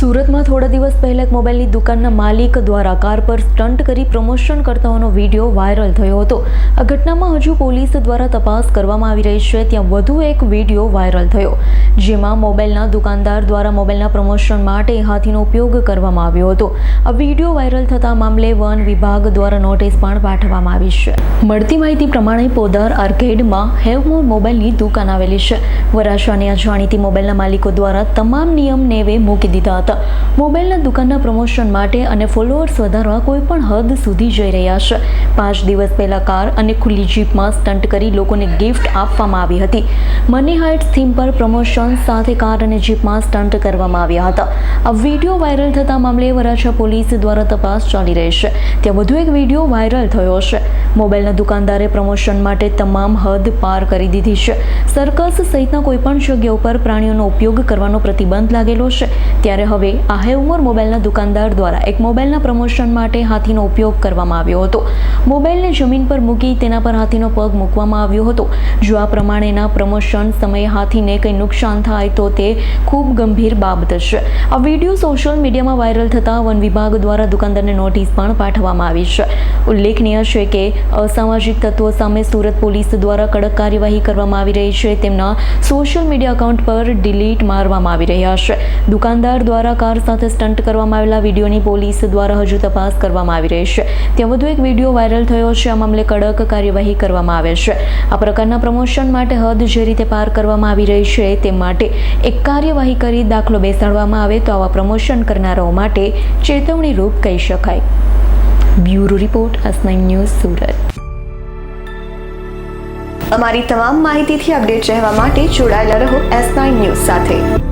સુરતમાં થોડા દિવસ પહેલા એક મોબાઈલની દુકાનના માલિક દ્વારા કાર પર સ્ટન્ટ કરી પ્રમોશન કરતાઓનો વીડિયો વાયરલ થયો હતો. આ ઘટનામાં હજુ પોલીસ દ્વારા તપાસ કરવામાં આવી રહી છે. ત્યાં વધુ એક વીડિયો વાયરલ થયો. જેમાં મોબાઈલના દુકાનદાર દ્વારા મોબાઈલના પ્રમોશન માટે હાથીનો ઉપયોગ કરવામાં આવ્યો હતો. આ વીડિયો વાયરલ થતા મામલે વન વિભાગ દ્વારા નોટિસ પણ પાઠવવામાં આવી છે. મળતી માહિતી પ્રમાણે પોદર આર્કેડમાં હેવમોર મોબાઈલની દુકાન આવેલી છે. વરાછાની આ મોબાઈલના માલિકો દ્વારા તમામ નિયમ નેવે મૂકી દીધા હતા. મોબાઈલના દુકાનના પ્રમોશન માટે અને ફોલોઅર્સ વધારવા કોઈ પણ હદ સુધી જઈ રહ્યા છે. પાંચ દિવસ પહેલાં કાર અને ખુલ્લી જીપમાં સ્ટન્ટ કરી લોકોને ગિફ્ટ આપવામાં આવી હતી. મની હાઇટ્સ થીમ પર પ્રમોશન સાથે કાર અને જીપમાં સ્ટન્ટ કરવામાં આવ્યા હતા. આ વીડિયો વાયરલ થતા મામલે વરાછા પોલીસ દ્વારા તપાસ ચાલી રહી છે. ત્યાં વધુ એક વીડિયો વાયરલ થયો છે. મોબાઈલના દુકાનદારે પ્રમોશન માટે તમામ હદ પાર કરી દીધી છે. સર્કસ સહિતના કોઈપણ જગ્યા ઉપર પ્રાણીઓનો ઉપયોગ કરવાનો પ્રતિબંધ લાગેલો છે. ત્યારે હવે આ હેવમોર મોબાઈલના દુકાનદાર દ્વારા એક મોબાઈલના પ્રમોશન માટે હાથીનો ઉપયોગ કરવામાં આવ્યો હતો. મોબાઈલને જમીન પર મૂકી તેના પર હાથીનો પગ મૂકવામાં આવ્યો હતો. જો આ પ્રમાણેના પ્રમોશન સમયે હાથીને કંઈ નુકસાન થાય તો તે ખૂબ ગંભીર બાબત છે. આ વીડિયો સોશિયલ મીડિયામાં વાયરલ થતાં વન વિભાગ દ્વારા દુકાનદારને નોટિસ પણ પાઠવવામાં આવી છે. ઉલ્લેખનીય છે કે, અસામાજિક તત્વો સામે સુરત પોલીસ દ્વારા કડક કાર્યવાહી કરવામાં આવી રહી છે. તેમના સોશિયલ મીડિયા અકાઉન્ટ પર ડિલીટ મારવામાં આવી રહ્યા છે. દુકાનદાર દ્વારા કાર સાથે સ્ટન્ટ કરવામાં આવેલા વિડીયોની પોલીસ દ્વારા હજુ તપાસ કરવામાં આવી રહી છે. ત્યાં વધુ એક વીડિયો વાયરલ થયો છે. આ મામલે કડક કાર્યવાહી કરવામાં આવે છે. આ પ્રકારના પ્રમોશન માટે હદ જે રીતે પાર કરવામાં આવી રહી છે તે માટે એક કાર્યવાહી કરી દાખલો બેસાડવામાં આવે તો આવા પ્રમોશન કરનારાઓ માટે ચેતવણી રૂપ કહી શકાય. Bureau report S news Surat. અમારી તમામ માહિતીથી અપડેટ રહેવા માટે જોડાયેલા રહો એસ ન્યૂઝ સાથે.